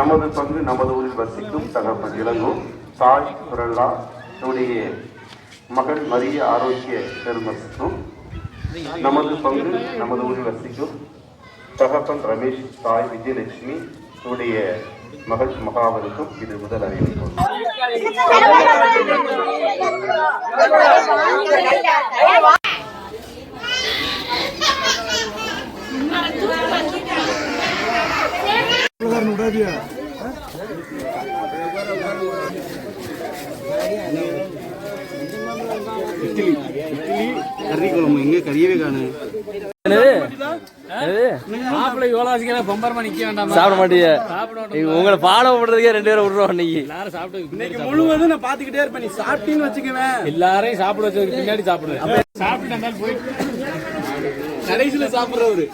நமது பங்கு நமது ஊரில் வசிக்கும் தகப்பன். இளங்கும் தாய் குரல்லா உடைய மகள் மரிய ஆரோக்கிய பெருமசுக்கும் நமது பங்கு நமது ஊரில் வசிக்கும் தகப்பன் ரமேஷ் தாய் விஜயலட்சுமி உடைய மகள் மகாவருக்கும் இது முதல் அறிவிப்பு. கறி குழம்பு. எங்க கறியவே காணு மாப்பிள்ளை இவ்வளவு வச்சுக்கிறேன் பொம்பரமா நிக்க வேண்டாமா? சாப்பிட மாட்டீங்க உங்களை ஃபாலோ பண்றதுக்கே ரெண்டு பேரும் விடுறோம் இன்னைக்கு. முழுவதும் நான் பாத்துக்கிட்டே இருப்பேன். நீ சாப்பிட்டீன்னு வச்சுக்குவேன் எல்லாரையும் சாப்பிட வச்சதுக்கு பின்னாடி சாப்பிடுவேன் சாப்பிட்டு போய் கடைசியில சாப்பிடுறவரு.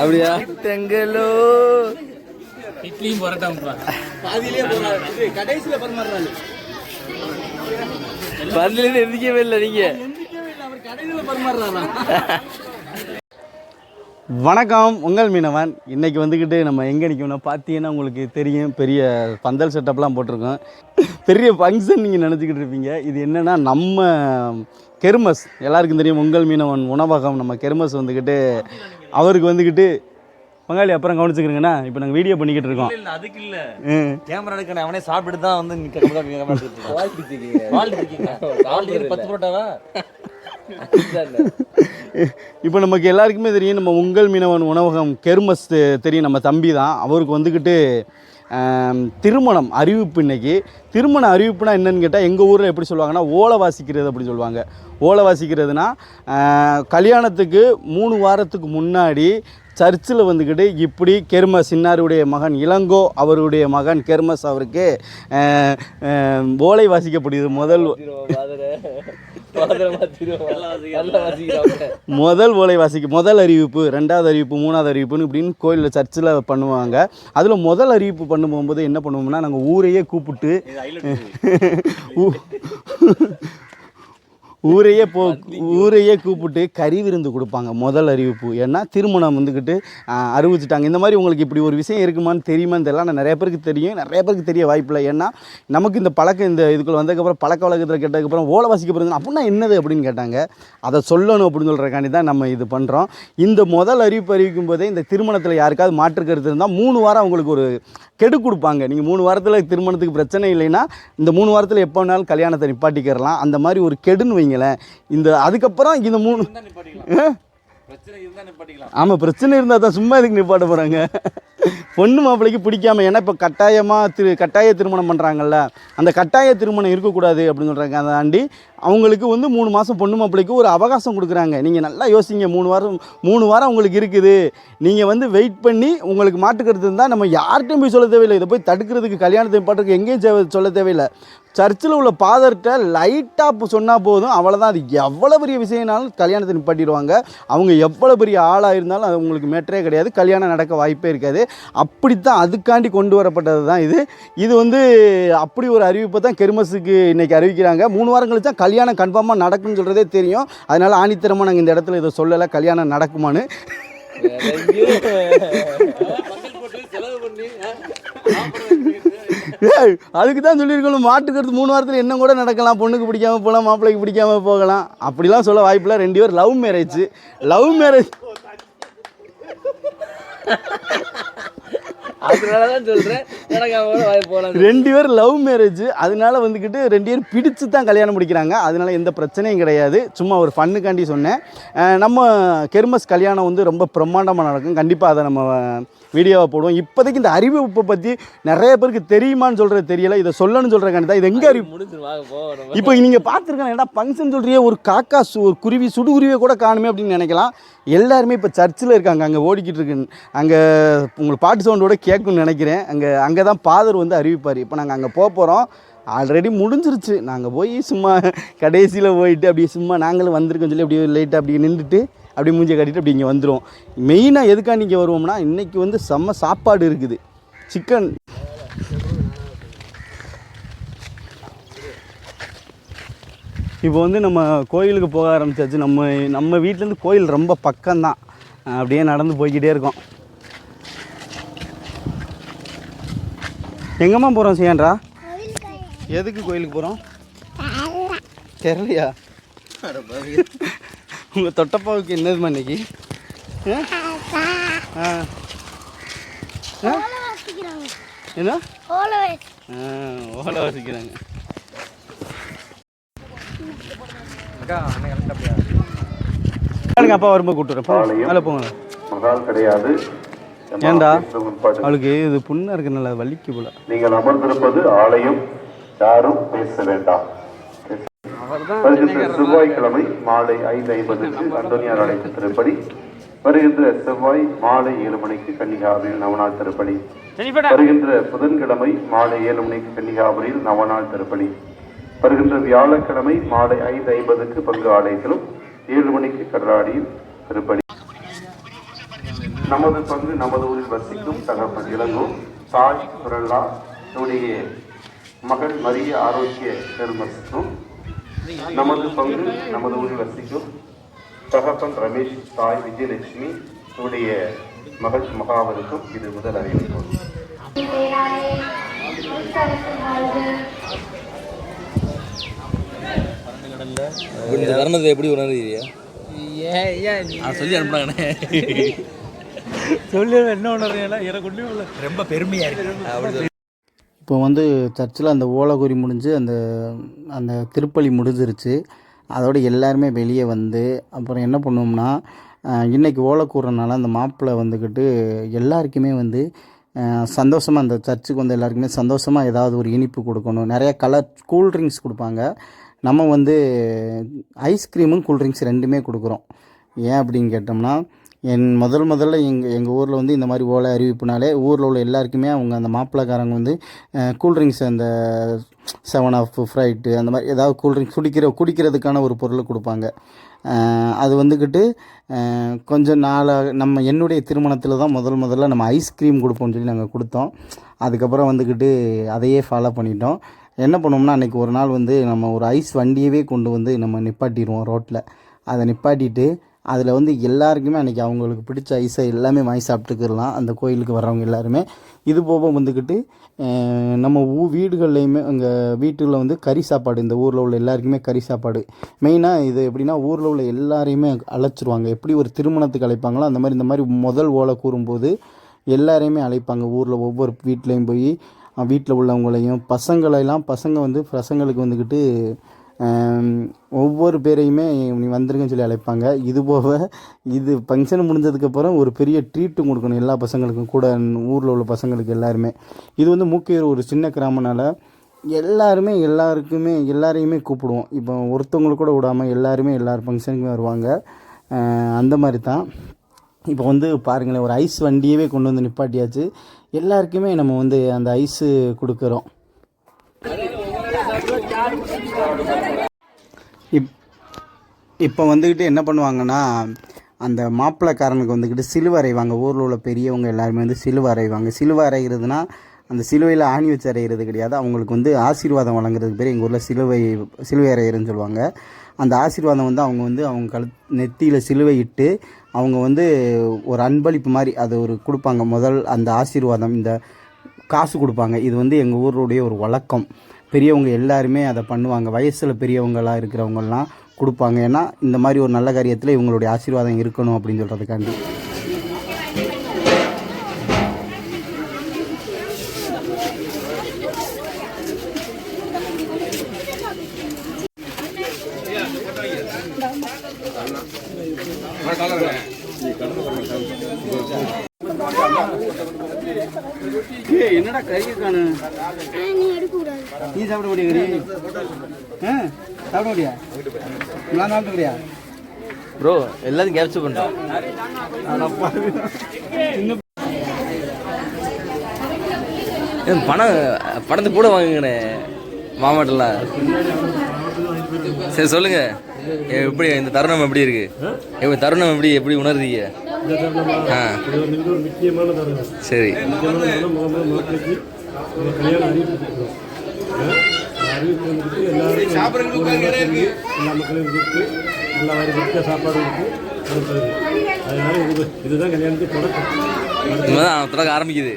அப்படியா? தெங்கலோ. இட்லியும் பரோட்டாவும் பாதியிலே போறாரு. கடைசியில எந்திக்கவே இல்லை நீங்க. அவர் கடைசியில பரிமாறுறாரா? வணக்கம் உங்கள் மீனவன். இன்னைக்கு வந்துக்கிட்டு நம்ம எங்கே நிற்கணும்னா பார்த்தீங்கன்னா உங்களுக்கு தெரியும். பெரிய பந்தல் செட்டப்லாம் போட்டிருக்கோம். பெரிய ஃபங்க்ஷன் நீங்கள் நினச்சிக்கிட்டு இருப்பீங்க. இது என்னென்னா நம்ம கெருமஸ். எல்லாருக்கும் தெரியும் உங்கள் மீனவன் உணவகம். நம்ம கெருமஸ் வந்துக்கிட்டு அவருக்கு வந்துக்கிட்டு பங்காளி அப்புறம் கவனிச்சுக்கிறீங்கண்ணா இப்போ நாங்கள் வீடியோ பண்ணிக்கிட்டு இருக்கோம். இல்ல அதுக்கு இல்ல. கேமரா எடுக்கணும் அவனே சாப்பிட்டு தான் வந்து பத்து புரோட்டாவா? இப்போ நமக்கு எல்லாருக்குமே தெரியும் நம்ம உங்கள் மீனவன் உணவகம் கெர்மஸ் தெரியும் நம்ம தம்பி தான் அவருக்கு வந்துக்கிட்டு திருமணம் அறிவிப்பு இன்னைக்கு திருமண அறிவிப்புனா என்னன்னு கேட்டால் எங்கள் ஊரில் எப்படி சொல்லுவாங்கன்னா ஓலை வாசிக்கிறது அப்படி சொல்லுவாங்க ஓலை வாசிக்கிறதுனா கல்யாணத்துக்கு மூணு வாரத்துக்கு முன்னாடி சர்ச்சில் வந்துக்கிட்டு இப்படி கெர்மஸ் சின்னாருடைய மகன் இளங்கோ அவருடைய மகன் கெர்மஸ் அவருக்கு ஓலை வாசிக்கப்படுது முதல் முதல் ஓலை வாசிக்கு முதல் அறிவிப்பு ரெண்டாவது அறிவிப்பு மூணாவது அறிவிப்புன்னு இப்படின்னு கோயிலில் சர்ச்சில் பண்ணுவாங்க. அதில் முதல் அறிவிப்பு பண்ண போகும்போது என்ன பண்ணுவோம்னா நாங்கள் ஊரையே கூப்பிட்டு ஊ- ஊரையே போ ஊரையே கூப்பிட்டு கறி விருந்து கொடுப்பாங்க. முதல் அறிவிப்பு. ஏன்னா திருமணம் வந்துக்கிட்டு அறிவிச்சிட்டாங்க. இந்த மாதிரி உங்களுக்கு இப்படி ஒரு விஷயம் இருக்குமான்னு தெரியுமான்னு தெரியல. ஆனால் நிறைய பேருக்கு தெரியும். நிறைய பேருக்கு தெரிய வாய்ப்பில்லை. ஏன்னா நமக்கு இந்த பழக்கம் இந்த இதுக்குள்ள வந்ததுக்கப்புறம் பழக்க வழக்கத்தில் கேட்டதுக்கப்புறம் ஓலை வாசிக்க போகிறது அப்படின்னா என்னது அப்படின்னு கேட்டாங்க. அதை சொல்லணும் அப்படின்னு சொல்கிறக்காண்டி தான் நம்ம இது பண்ணுறோம் இந்த முதல் அறிவிப்பு அறிவிக்கும் போதே இந்த திருமணத்தில் யாருக்காவது மாற்று கருத்து இருந்தால் மூணு வாரம் அவங்களுக்கு ஒரு கெடு கொடுப்பாங்க. நீங்கள் மூணு வாரத்தில் திருமணத்துக்கு பிரச்சனை இல்லைன்னா இந்த மூணு வாரத்தில் எப்போ வேணாலும் கல்யாணத்தை நிப்பாட்டிக்கிறலாம். அந்த மாதிரி ஒரு கெடுன்னு வைங்க. வைங்களேன் இந்த அதுக்கப்புறம் இந்த மூணு ஆமாம் பிரச்சனை இருந்தால் தான் சும்மா இதுக்கு நிப்பாட்ட போகிறாங்க பொண்ணு மாப்பிள்ளைக்கு பிடிக்காம ஏன்னா இப்போ கட்டாயமாக திரு கட்டாய திருமணம் பண்ணுறாங்கல்ல அந்த கட்டாய திருமணம் இருக்கக்கூடாது அப்படின்னு சொல்கிறாங்க அதை தாண்டி அவங்களுக்கு வந்து மூணு மாதம் பொண்ணு மாப்பிள்ளைக்கு ஒரு அவகாசம் கொடுக்குறாங்க. நீங்கள் நல்லா யோசிங்க மூணு வாரம் மூணு வாரம் உங்களுக்கு இருக்குது. நீங்கள் வந்து வெயிட் பண்ணி உங்களுக்கு மாட்டுக்கிறது இருந்தால் நம்ம யார்கிட்டையும் போய் சொல்ல தேவையில்லை. இதை போய் தடுக்கிறதுக்கு கல்யாணத்தை பாட்டுக்கு எங்கேயும் சொல்ல தேவையில்லை. சர்ச்சில் உள்ள பாதர்கிட்ட லைட்டாக சொன்னால் போதும். அவ்வளோதான் அது எவ்வளோ பெரிய விஷயம்னாலும் கல்யாணத்தை நிப்பாட்டிடுவாங்க. அவங்க எவ்வளோ பெரிய ஆளாக இருந்தாலும் அது உங்களுக்கு மேட்டரே கிடையாது. கல்யாணம் நடக்க வாய்ப்பே இருக்காது. அப்படித்தான் அதுக்காண்டி கொண்டு வரப்பட்டது தான் இது. இது வந்து அப்படி ஒரு அறிவிப்பை தான் கெருமஸுக்கு இன்னைக்கு அறிவிக்கிறாங்க. மூணு வாரம் கழிச்சா கல்யாணம் கன்ஃபார்மாக நடக்கும்னு சொல்கிறதே தெரியும். அதனால் ஆணித்தரமாக நாங்கள் இந்த இடத்துல இதை சொல்லலை. கல்யாணம் நடக்குமான்னு. ஏய், அதுக்கு தான் சொல்லியிருக்கணும் மாட்டுக்கிறது மூணு வாரத்தில் என்ன கூட நடக்கலாம் பொண்ணுக்கு பிடிக்காம போகலாம் மாப்பிள்ளைக்கு பிடிக்காம போகலாம். அப்படிலாம் சொல்ல வாய்ப்பில்லை. ரெண்டு பேரும் லவ் மேரேஜ் லவ் மேரேஜ் ரெண்டு பேர் லவ் மேரேஜ் அதனால வந்துக்கிட்டு ரெண்டு பேரும் பிடிச்சு தான் கல்யாணம் முடிக்கிறாங்க. அதனால எந்த பிரச்சனையும் கிடையாது. சும்மா ஒரு ஃபண்ணுக்காண்டி சொன்னேன். நம்ம கெர்மஸ் கல்யாணம் வந்து ரொம்ப பிரம்மாண்டமாக நடக்கும். கண்டிப்பாக அதை நம்ம வீடியோவை போடுவோம். இப்போதைக்கு இந்த அறிவிப்பை பற்றி நிறைய பேருக்கு தெரியுமான்னு சொல்கிறது தெரியல. இதை சொல்லணும்னு சொல்கிறேன் தான் இது எங்கே அறிவு இப்போ நீங்கள் பார்த்துருக்கலாம் ஏன்னா ஃபங்க்ஷன் சொல்கிறியே ஒரு காக்கா சு ஒரு குருவி சுடுகுருவியை கூட காணுமே அப்படின்னு நினைக்கலாம். எல்லாருமே இப்போ சர்ச்சில் இருக்காங்க. அங்கே ஓடிக்கிட்டு இருக்கு. அங்கே உங்களுக்கு பாட்டு சவுண்டோட கேட்கணும்னு நினைக்கிறேன். அங்கே அங்கே தான் பாதர் வந்து அறிவிப்பார். இப்போ நாங்கள் அங்கே போக போகிறோம் ஆல்ரெடி முடிஞ்சிருச்சு. நாங்கள் போய் சும்மா கடைசியில் போயிட்டு அப்படியே சும்மா நாங்களும் வந்திருக்கோம் சொல்லி அப்படியே லைட்டாக அப்படியே நின்றுட்டு அப்படியே மூஞ்சியை கட்டிட்டு அப்படி இங்கே வந்துடும் மெயினாக எதுக்காக இங்கே வருவோம்னா இன்றைக்கி வந்து செம்ம சாப்பாடு இருக்குது. சிக்கன் இப்போ வந்து நம்ம கோயிலுக்கு போக ஆரம்பிச்சாச்சு. நம்ம நம்ம வீட்டிலேருந்து கோயில் ரொம்ப பக்கம்தான். அப்படியே நடந்து போய்க்கிட்டே இருக்கோம். எங்கம்மா போகிறோம் சியான்றா? எதுக்கு கோயிலுக்கு போகிறோம் தெரியலையா? உங்கள் தொட்டப்பாவுக்கு என்னதுமா இன்னைக்கு? ஆ? ஆ. ஆ? என்ன? ஆ, ஓலை வசிக்கிறாங்க. அப்பா வரும்போது கூப்பிட்டுறேன் போங்க மேலே போங்க. கிடையாது. ஏன்டா? முன்பாடு. அவளுக்கு இது புண்ணாக இருக்கனால வலிக்கு போல. நீங்கள் அமர்ந்திருப்பது ஆலயம் யாரும் பேச வேண்டாம். வருகின்ற செவ்வாய்க்கிழமை மாலை ஐந்து ஐம்பதுக்கு அந்தோனியார் அழைப்பு திருப்படி வருகின்ற செவ்வாய் மாலை ஏழு மணிக்கு கன்னிகாபுரியில் நவநாள் திருப்படி வருகின்ற புதன்கிழமை மாலை ஏழு மணிக்கு கன்னிகாபுரியில் நவநாள் திருப்படி வருகின்ற வியாழக்கிழமை மாலை ஐந்து ஐம்பதுக்கு பங்கு ஆலயத்திலும் ஏழு மணிக்கு கர்ராடியில் திருப்படி நமது பங்கு நமது ஊரில் வசிக்கும் தகப்பன் இளங்கோ தாய் சுரல்லா என்னுடைய மகள் மரிய ஆரோக்கிய பெருமசுக்கும் நமது பங்கு நமது ஊரில் வசிக்கும் தகப்பன் ரமேஷ் தாய் விஜயலட்சுமி என்னுடைய மகள் மகாவனுக்கும் இது முதல் அறிவிப்பு. இந்த தருணத்தை எப்படி உணர்றீங்க நான் சொல்லி அனுப்புனாங்கண்ணே சொல்லி என்ன உணர்றீங்களா? எனக்கு ரொம்ப பெருமையா இருக்கு. இப்போ வந்து சர்ச்சில் அந்த ஓலகுரி முடிஞ்சு அந்த அந்த திருப்பலி முடிஞ்சிருச்சு. அதோட எல்லாருமே வெளியே வந்து அப்புறம் என்ன பண்ணுவோம்னா இன்றைக்கி ஓலை கூடுறனால அந்த மாப்பிள்ளை வந்துக்கிட்டு எல்லாருக்குமே வந்து சந்தோஷமாக அந்த சர்ச்சுக்கு வந்து எல்லாருக்குமே சந்தோஷமாக ஏதாவது ஒரு இனிப்பு கொடுக்கணும். நிறைய கலர் கூல்ட்ரிங்க்ஸ் கொடுப்பாங்க. நம்ம வந்து ஐஸ்கிரீமும் கூல்ட்ரிங்க்ஸ் ரெண்டுமே கொடுக்குறோம். ஏன் அப்படின்னு கேட்டோம்னா என் முதல் முதல்ல எங்கள் எங்கள் ஊரில் வந்து இந்த மாதிரி ஓலை அறிவிப்புனாலே ஊரில் உள்ள எல்லாருக்குமே அவங்க அந்த மாப்பிள்ளைக்காரங்க வந்து கூல்ட்ரிங்க்ஸ் அந்த செவன் ஆஃப் ஃப்ரைட்டு அந்த மாதிரி ஏதாவது கூல்ட்ரிங்க்ஸ் குடிக்கிற குடிக்கிறதுக்கான ஒரு பொருளை கொடுப்பாங்க. அது வந்துக்கிட்டு கொஞ்சம் நாளாக நம்ம என்னுடைய திருமணத்தில் தான் முதல் முதல்ல நம்ம ஐஸ்கிரீம் கொடுப்போம்னு சொல்லி நாங்கள் கொடுத்தோம். அதுக்கப்புறம் வந்துக்கிட்டு அதையே ஃபாலோ பண்ணிட்டோம். என்ன பண்ணோம்னா அன்றைக்கி ஒரு நாள் வந்து நம்ம ஒரு ஐஸ் வண்டியவே கொண்டு வந்து நம்ம நிப்பாட்டிடுவோம் ரோட்டில் அதை நிப்பாட்டிட்டு அதில் வந்து எல்லாருக்குமே அன்றைக்கி அவங்களுக்கு பிடிச்ச ஐஸை எல்லாமே வாங்கி சாப்பிட்டுக்கிடலாம் அந்த கோயிலுக்கு வர்றவங்க எல்லாருமே. இது போக வந்துக்கிட்டு நம்ம ஊ வீடுகள்லையுமே அங்கே வீட்டில் வந்து கறி சாப்பாடு இந்த ஊரில் உள்ள எல்லாருக்குமே கறி சாப்பாடு. மெயினாக இது எப்படின்னா ஊரில் உள்ள எல்லாரையுமே அழைச்சிருவாங்க. எப்படி ஒரு திருமணத்துக்கு அழைப்பாங்களோ அந்த மாதிரி இந்த மாதிரி முதல் ஓலை கூறும்போது எல்லாரையுமே அழைப்பாங்க. ஊரில் ஒவ்வொரு வீட்லேயும் போய் வீட்டில் உள்ளவங்களையும் பசங்களையெல்லாம் பசங்க வந்து பசங்களுக்கு வந்துக்கிட்டு ஒவ்வொரு பேரையுமே நீ வந்திருக்குன்னு சொல்லி அழைப்பாங்க. இது போக இது ஃபங்க்ஷன் முடிஞ்சதுக்கப்புறம் ஒரு பெரிய ட்ரீட்டும் கொடுக்கணும் எல்லா பசங்களுக்கும் கூட ஊரில் உள்ள பசங்களுக்கு எல்லாருமே. இது வந்து மூக்கையூர் ஒரு சின்ன கிராமனால எல்லாருமே எல்லாருக்குமே எல்லாரையுமே கூப்பிடுவோம். இப்போ ஒருத்தவங்களுக்கு கூட விடாமல் எல்லாருமே எல்லார் ஃபங்க்ஷனுக்குமே வருவாங்க. அந்த மாதிரி தான் இப்போ வந்து பாருங்களேன் ஒரு ஐஸ் வண்டியவே கொண்டு வந்து நிப்பாட்டியாச்சு. எல்லாருக்குமே நம்ம வந்து அந்த ஐஸு கொடுக்குறோம். இப்போ வந்துக்கிட்டு என்ன பண்ணுவாங்கன்னா அந்த மாப்பிள்ளைக்காரனுக்கு வந்துக்கிட்டு சிலுவை அறைவாங்க ஊரில் உள்ள பெரியவங்க எல்லாருமே வந்து சிலுவை அறைவாங்க சிலுவை அறைகிறதுனா அந்த சிலுவையில் ஆணி வச்சு அறைகிறது கிடையாது. அவங்களுக்கு வந்து ஆசீர்வாதம் வழங்குறதுக்கு பேர் எங்கள் ஊரில் சிலுவை சிலுவை அறைகிறதுன்னு சொல்லுவாங்க. அந்த ஆசீர்வாதம் வந்து அவங்க வந்து அவங்க கழு நெத்தியில் சிலுவை இட்டு அவங்க வந்து ஒரு அன்பளிப்பு மாதிரி அது ஒரு கொடுப்பாங்க. முதல் அந்த ஆசீர்வாதம் இந்த காசு கொடுப்பாங்க. இது வந்து எங்கள் ஊருடைய ஒரு வழக்கம். பெரியவங்க எல்லாருமே அதை பண்ணுவாங்க. வயசில் பெரியவங்களாக இருக்கிறவங்கலாம் கொடுப்பாங்க. ஏன்னா இந்த மாதிரி ஒரு நல்ல காரியத்தில் இவங்களுடைய ஆசீர்வாதம் இருக்கணும் அப்படின்னு சொல்கிறதுக்காண்டி என்னடா கறி காணு நீ சாப்பிட முடியா கறி? ஆ சாப்பிட முடியா ப்ரோ எல்லாத்தையும் கேப்சர் பண்ணுறோம் பணம் பணத்தை கூட வாங்குங்கண்ணே மாமாட்டெல்லாம். சரி சொல்லுங்க. எப்படி இந்த தருணம் எப்படி இருக்கு? எப்படி தருணம் எப்படி எப்படி உணர்றீங்க? ஆ. சரி. அறிவிப்பு ஊரா சேர்ந்து எல்லா மக்களையும் கூப்பிட்டு எல்லா மாதிரி முக்கிய சாப்பாடு கொடுத்து அனுப்புறது அதனால இது இதுதான் கல்யாணத்துக்கு தொடக்கம். தொடக்க ஆரம்பிக்குது.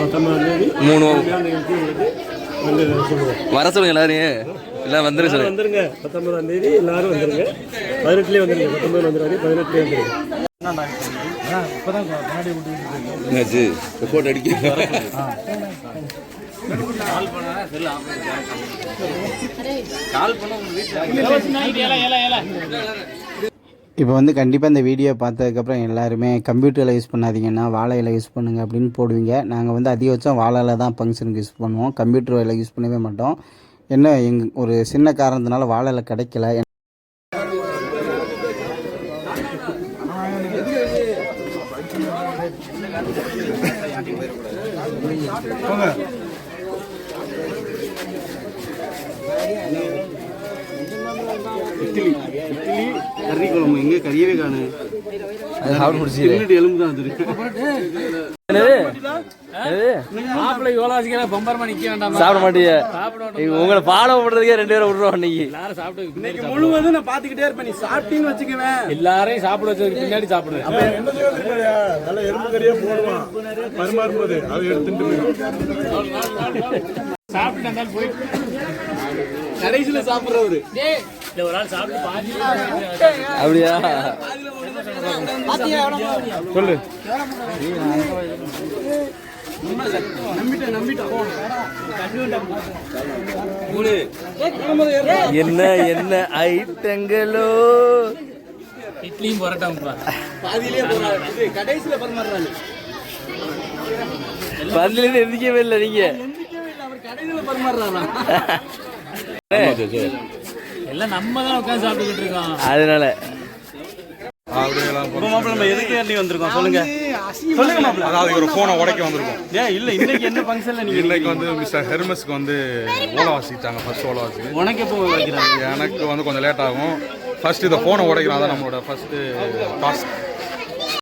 பத்தொன்பதாம் தேதி மூணு வர சொல்லுங்க எல்லாரையும். எல்லாம் வந்துரு சொல்லுங்க. வந்துருங்க. பத்தொன்பதாம் தேதி எல்லாரும் வந்துருங்க. பதினெட்டுலேயே வந்துருங்க. பத்தொன்பது வந்துடாது பதினெட்டுலேயே வந்துருங்க. என்னாச்சு? போட்டோ அடிக்க இப்போ வந்து கண்டிப்பாக இந்த வீடியோ பார்த்ததுக்கப்புறம் எல்லாருமே கம்ப்யூட்டரில் யூஸ் பண்ணாதீங்கன்னா வாழை இலை யூஸ் பண்ணுங்கள் அப்படின்னு போடுவீங்க. நாங்கள் வந்து அதிகபட்சம் வாழை இலை தான் ஃபங்க்ஷனுக்கு யூஸ் பண்ணுவோம். கம்ப்யூட்டர் இலை யூஸ் பண்ணவே மாட்டோம். என்ன எங் ஒரு சின்ன காரணத்தினால வாழை இலை கிடைக்கல. இட்லி. இட்லி கறி குழம்பு. எங்கே கறியவே காணு அது சாப்பிட முடிச்சு எலும்பு தான் நிக்க வேண்டாமா? சாப்பிட மாட்டீங்க உங்களை ஃபாலோ பண்றதுக்கே ரெண்டு பேரும் விடுறோம் இன்னைக்கு சாப்பிடு. முழுவதும் நான் பார்த்துக்கிட்டே இருப்பேன். நீ சாப்பிட்டீங்கன்னு வச்சுக்குவேன் எல்லாரையும் சாப்பிட வச்சதுக்கு பின்னாடி சொல்லிருக்காயா நல்ல எறும்பு கறியே போடுவான் அதை எடுத்துட்டு போயிடும். சாப்பிட்டு போய் கடைசியில சாப்பிட்றவரு. இல்ல ஒரு ஆள் சாப்பிட்டு பாதி அப்படியா? சொல்லு. என்ன என்ன ஐட்டங்களோ? இட்லியும் பரோட்டாவும் பாதியிலே போறாரு. இது கடைசியில பரிமாறுறாரு. பதில எந்திக்கவே இல்லை நீங்க. கடைசியில எல்லாம் நம்ம தான் உட்காந்து சாப்பிட்டுக்கிட்டு இருக்கோம். அதனால. நம்ம எதுக்கு வேண்டி வந்திருக்கோம்? சொல்லுங்க. சொல்லுங்க மாப்பிள்ள. அதாவது ஒரு ஃபோனை உடைக்க வந்திருக்கோம். ஏன் இல்ல இன்னைக்கு என்ன ஃபங்க்ஷன்ல நீங்க இன்னைக்கு வந்து மிஸ்டர் ஹெர்மஸ்க்கு வந்து ஓலை வாசிட்டாங்க ஃபர்ஸ்ட் ஓலை வாசி. உனக்கு எப்போ வைக்கிறாங்க எனக்கு வந்து கொஞ்சம் லேட் ஆகும். ஃபர்ஸ்ட் இந்த ஃபோனை உடைக்கிறோம் அதான் நம்மளோட ஃபர்ஸ்ட் டாஸ்க்